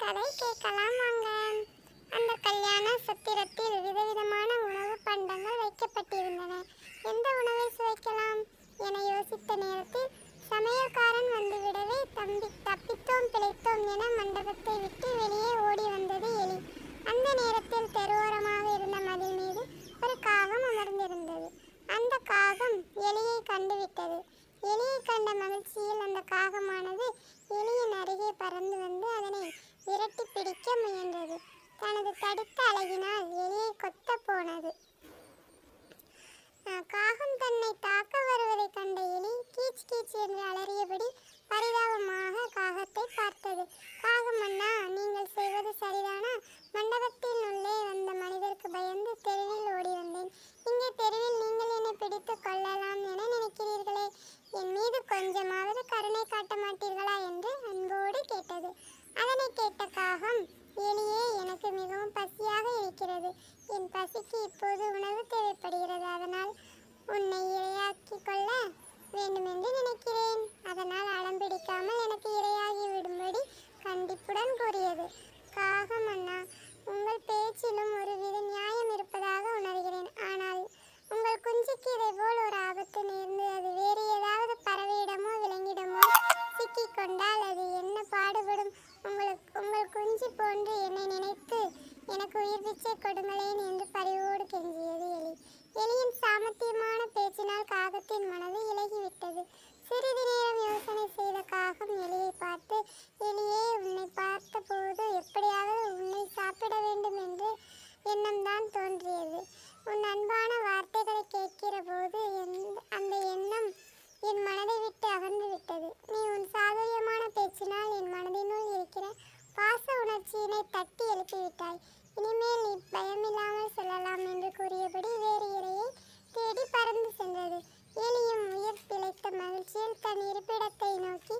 கதை கேட்கலாம் வாங்க. அந்த கல்யாண சத்திரத்தில் விதவிதமான உணவு பண்டங்கள் வைக்கப்பட்டிருந்தன. எந்த உணவை சுவைக்கலாம் என யோசித்த நேரத்தில் சமையல்காரன் வந்துவிடவே தம்பி தப்பித்தோம் பிழைத்தோம் என மண்டபத்தை விட்டு வெளியே ஓடி வந்தது எலி. அந்த நேரத்தில் தெருவோரமாக இருந்த மதில் மீது ஒரு காகம் அமர்ந்திருந்தது. அந்த காகம் எலியை கண்டுவிட்டது. எலியை கண்ட மகிழ்ச்சியில் அந்த காகமானது எலியின் அருகே பறந்து வந்து விரட்டி பிடிக்க முயன்றது. தனது தடித்த அழகினால் எலியை கொத்த போனது. கேட்ட காகம் எலியே எனக்கு மிகவும் பசியாக இருக்கிறது. என் பசிக்கு இப்போது உணவு தேவைப்படுகிறது. அதனால் உன்னை இரையாக்கி கொள்ள வேண்டுமென்று நினைக்கிறேன். அதனால் அடம் பிடிக்காமல் எனக்கு இரையாகி விடும்படி கண்டிப்புடன் கூறியது. காகம் அண்ணா உங்கள் பேச்சிலும் ஒருவித நியாயம் இருப்பதாக உணர்கிறேன். ஆனால் உங்கள் குஞ்சுக்கு இதை போல் ஒரு ஆபத்து நேர்ந்து அது வேறு ஏதாவது பறவையிடமோ விலங்கிடமோ சிக்கிக்கொண்டால் அது என்ன பாடுபடும்? உங்கள் போன்று என்னை நினைத்து எனக்கு உயிர் பிச்சை கொடுங்களேன் என்று பரிவோடு கெஞ்சியது எலி. எலியின் சாமர்த்தியமான பேச்சினால் காகத்தின் மனது இலகிவிட்டது. சிறிது நேரம் யோசனை செய்த காகம் எலியை பார்த்து எலியே உன்னை பார்த்தபோது அலட்சியனை தட்டி எழுப்பிவிட்டாய். இனிமேல் நீ பயமில்லாமல் செல்லலாம் என்று கூறியபடி வேறு இறையை தேடி பறந்து சென்றது. எலியும் உயிர் பிழைத்த மகிழ்ச்சியில் தன் இருப்பிடத்தை நோக்கி